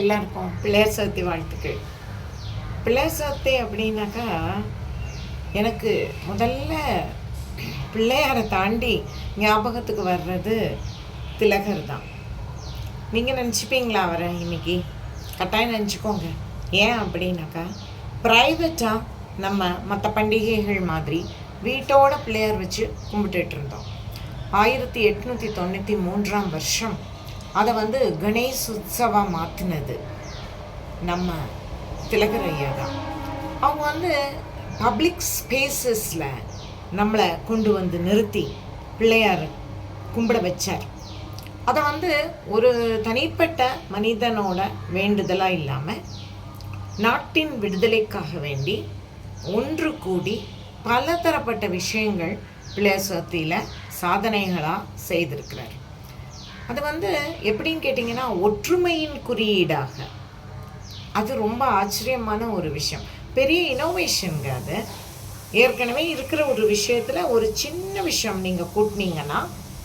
எல்லாருக்கும் பிள்ளையார் சதுர்த்தி வாழ்த்துக்கள். பிள்ளையார் சதுர்த்தி அப்படின்னாக்கா எனக்கு முதல்ல பிள்ளையாரை தாண்டி ஞாபகத்துக்கு வர்றது திலகர் தான். நீங்கள் நினச்சிப்பீங்களா அவரை இன்னைக்கு? கட்டாயம் நினச்சிக்கோங்க. ஏன் அப்படின்னாக்கா ப்ரைவேட்டாக நம்ம மற்ற பண்டிகைகள் மாதிரி வீட்டோட பிள்ளையார் வச்சு கும்பிட்டுட்டு இருந்தோம். ஆயிரத்தி எட்நூற்றி தொண்ணூற்றி மூன்றாம் வருஷம் அதை வந்து கணேஷ் உற்சவம் மாற்றினது நம்ம திலகர் ஐயா தான். அவங்க வந்து பப்ளிக் ஸ்பேசஸில் நம்மளை கொண்டு வந்து நிறுத்தி பிள்ளையார் கும்பிட வச்சார். அதை வந்து ஒரு தனிப்பட்ட மனிதனோட வேண்டுதலாக இல்லாமல் நாட்டின் விடுதலைக்காக வேண்டி ஒன்று கூடி பலதரப்பட்ட விஷயங்கள் பிள்ளையார் சதுர்த்தியில் சாதனைகளாக செய்திருக்கிறார். அது வந்து எப்படின்னு கேட்டிங்கன்னா ஒற்றுமையின் குறியீடாக. அது ரொம்ப ஆச்சரியமான ஒரு விஷயம். பெரிய இனோவேஷனுங்க அது. ஏற்கனவே இருக்கிற ஒரு விஷயத்தில் ஒரு சின்ன விஷயம் நீங்கள் கூட்டினீங்கன்னா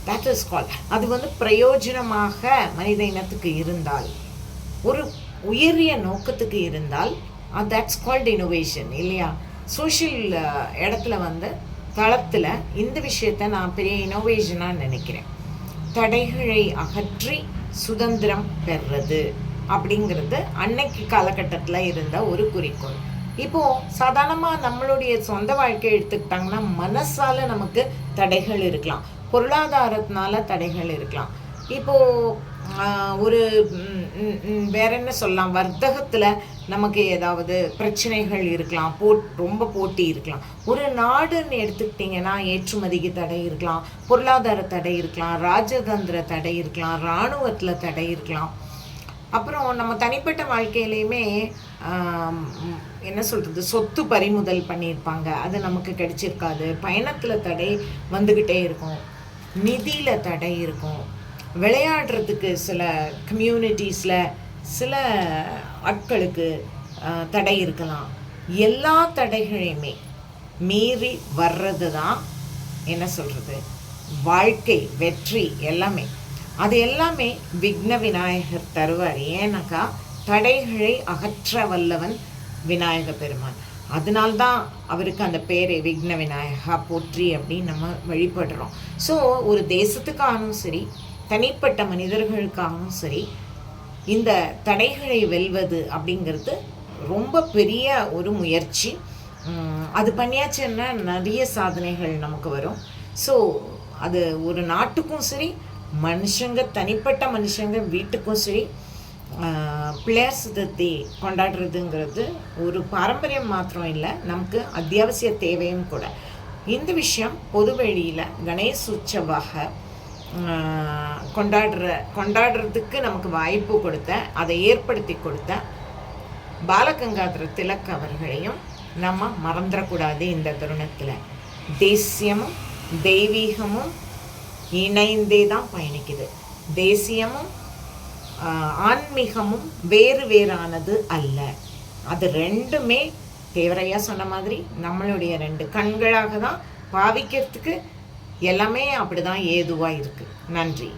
தட் இஸ் கால் அது வந்து பிரயோஜனமாக மனித இனத்துக்கு இருந்தால் ஒரு உயரிய நோக்கத்துக்கு இருந்தால் தட்ஸ் கால்ட் இனோவேஷன் இல்லையா? சோஷியல் இடத்துல வந்து தளத்தில் இந்த விஷயத்தை நான் பெரிய இனோவேஷனாக நினைக்கிறேன். தடைகளை அகற்றி சுதந்திரம் பெறுறது அப்படிங்கிறது அன்னைக்கு காலகட்டத்தில் இருந்த ஒரு குறிக்கோள். இப்போ சாதாரணமாக நம்மளுடைய சொந்த வாழ்க்கை எடுத்துக்கிட்டாங்கன்னா மனசால நமக்கு தடைகள் இருக்கலாம். பொருளாதாரத்தினால தடைகள் இருக்கலாம். இப்போ ஒரு வேற என்ன சொல்லலாம்? வர்த்தகத்தில் நமக்கு ஏதாவது பிரச்சனைகள் இருக்கலாம். போ ரொம்ப போட்டி இருக்கலாம். ஒரு நாடுன்னு எடுத்துக்கிட்டிங்கன்னா ஏற்றுமதிக்கு தடை இருக்கலாம் பொருளாதார தடை இருக்கலாம் ராஜதந்திர தடை இருக்கலாம் இராணுவத்தில் தடை இருக்கலாம். அப்புறம் நம்ம தனிப்பட்ட வாழ்க்கையிலையுமே என்ன சொல்கிறது சொத்து பறிமுதல் பண்ணியிருப்பாங்க. அது நமக்கு கிடைச்சிருக்காது. பயணத்தில் தடை வந்துக்கிட்டே இருக்கும். நிதியில் தடை இருக்கும். விளையாடுறதுக்கு சில கம்யூனிட்டிஸில் சில ஆட்களுக்கு தடை இருக்கலாம். எல்லா தடைகளையுமே மீறி வர்றது தான் என்ன சொல்கிறது வாழ்க்கை வெற்றி எல்லாமே. அது எல்லாமே விக்ன விநாயகர் தருவார். ஏன்னாக்கா தடைகளை அகற்ற வல்லவன் விநாயக பெருமான். அதனால்தான் அவருக்கு அந்த பேரை விக்ன விநாயகா போற்றி அப்படின்னு நம்ம வழிபடுறோம். ஸோ ஒரு தேசத்துக்கானும் சரி தனிப்பட்ட மனிதர்களுக்காகவும் சரி இந்த தடைகளை வெல்வது அப்படிங்கிறது ரொம்ப பெரிய ஒரு முயற்சி. அது பண்ணியாச்சுன்னா நிறைய சாதனைகள் நமக்கு வரும். ஸோ அது ஒரு நாட்டுக்கும் சரி மனுஷங்க தனிப்பட்ட மனுஷங்க வீட்டுக்கும் சரி பிள்ளையார் சதுர்த்தி கொண்டாடுறதுங்கிறது ஒரு பாரம்பரியம் மாத்திரம் இல்லை நமக்கு அத்தியாவசிய தேவையும் கூட. இந்த விஷயம் பொதுவெளியில் கணேஷ் உற்சவாக கொண்டாடுற கொண்டாடுறதுக்கு நமக்கு வாய்ப்பு கொடுத்த அதை ஏற்படுத்தி கொடுத்த பாலகங்காதர திலக் அவர்களையும் நம்ம மறந்துடக்கூடாது இந்த தருணத்தில். தேசியமும் தெய்வீகமும் இணைந்தே தான் பயணிக்குது. தேசியமும் ஆன்மீகமும் வேறு வேறானது அல்ல. அது ரெண்டுமே தேவரையா சொன்ன மாதிரி நம்மளுடைய ரெண்டு கண்களாக தான் பாவிக்கிறதுக்கு எல்லாமே அப்படிதான் ஏதுவாக இருக்குது நன்றி.